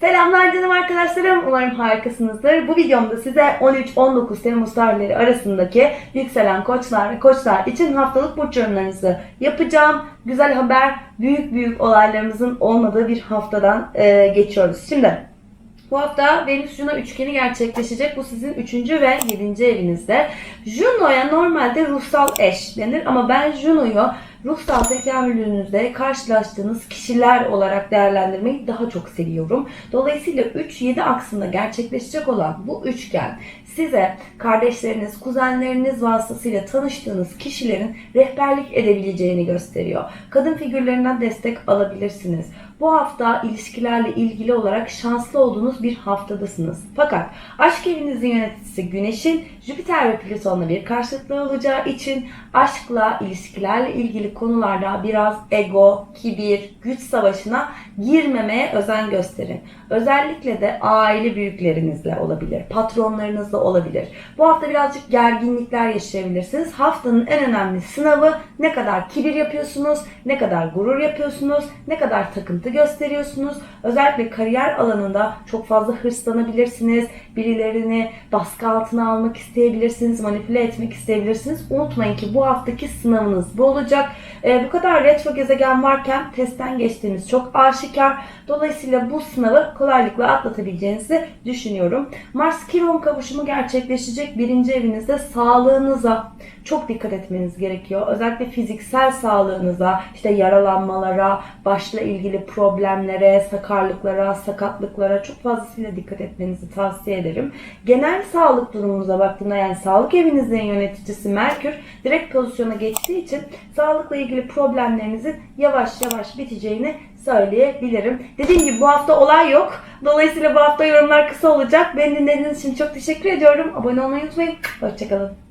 Selamlar canım arkadaşlarım. Umarım harikasınızdır. Bu videomda size 13-19 Temmuz tarihleri arasındaki yükselen koçlar ve koçlar için haftalık burç yorumlarınızı yapacağım. Güzel haber, büyük büyük olaylarımızın olmadığı bir haftadan e, geçiyoruz. Şimdi bu hafta Venüs Juno üçgeni gerçekleşecek. Bu sizin 3. ve 7. evinizde. Juno'ya normalde ruhsal eş denir ama ben Juno'yu ruhsal tekamülünüzde karşılaştığınız kişiler olarak değerlendirmeyi daha çok seviyorum. Dolayısıyla 3-7 aksında gerçekleşecek olan bu üçgen size kardeşleriniz, kuzenleriniz vasıtasıyla tanıştığınız kişilerin rehberlik edebileceğini gösteriyor. Kadın figürlerinden destek alabilirsiniz. Bu hafta ilişkilerle ilgili olarak şanslı olduğunuz bir haftadasınız. Fakat aşk evinizin yöneticisi Güneş'in Jüpiter ve Plüton'la bir karşıtlığı olacağı için aşkla, ilişkilerle ilgili konularda biraz ego, kibir, güç savaşına girmemeye özen gösterin. Özellikle de aile büyüklerinizle olabilir, patronlarınızla olabilir. Bu hafta birazcık gerginlikler yaşayabilirsiniz. Haftanın en önemli sınavı ne kadar kibir yapıyorsunuz, ne kadar gurur yapıyorsunuz, ne kadar takıntı gösteriyorsunuz. Özellikle kariyer alanında çok fazla hırslanabilirsiniz. Birilerini baskı altına almak isteyebilirsiniz, manipüle etmek isteyebilirsiniz. Unutmayın ki bu haftaki sınavınız bu olacak. Ee, bu kadar retro gezegen varken testten geçtiğiniz çok aşikar. Dolayısıyla bu sınavı kolaylıkla atlatabileceğinizi düşünüyorum. Mars Kiron kavuşumu gerçekleşecek birinci evinizde sağlığınıza çok dikkat etmeniz gerekiyor. Özellikle fiziksel sağlığınıza, işte yaralanmalara, başla ilgili problemlere, sakarlıklara, sakatlıklara çok fazlasıyla dikkat etmenizi tavsiye ederim. Genel sağlık durumunuza baktığımda yani sağlık evinizin yöneticisi Merkür direkt pozisyona geçtiği için sağlıkla ilgili problemlerinizin yavaş yavaş biteceğini söyleyebilirim. Dediğim gibi bu hafta olay yok. Dolayısıyla bu hafta yorumlar kısa olacak. Beni dinlediğiniz için çok teşekkür ediyorum. Abone olmayı unutmayın. Hoşçakalın.